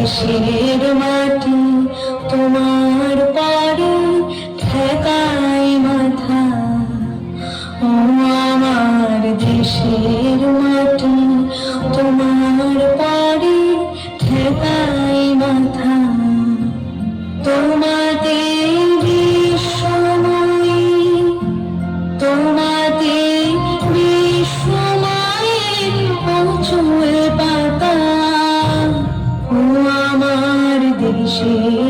দেশের মাটি তোমার পারে ঠেকাই মাথা। ও আমার দেশের মাটি তোমার Jesus.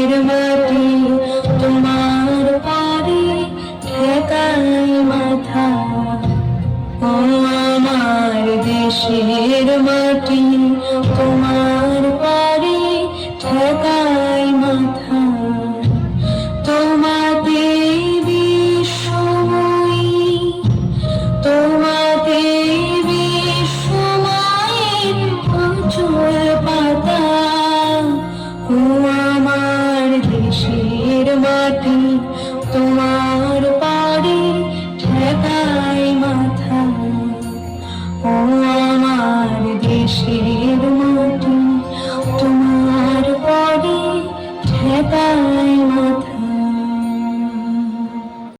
ও আমার দেশের মাটি তোমার বাড়ি থাকাই মাথা। পাতা। আমার দেশের মাটি তোমার change.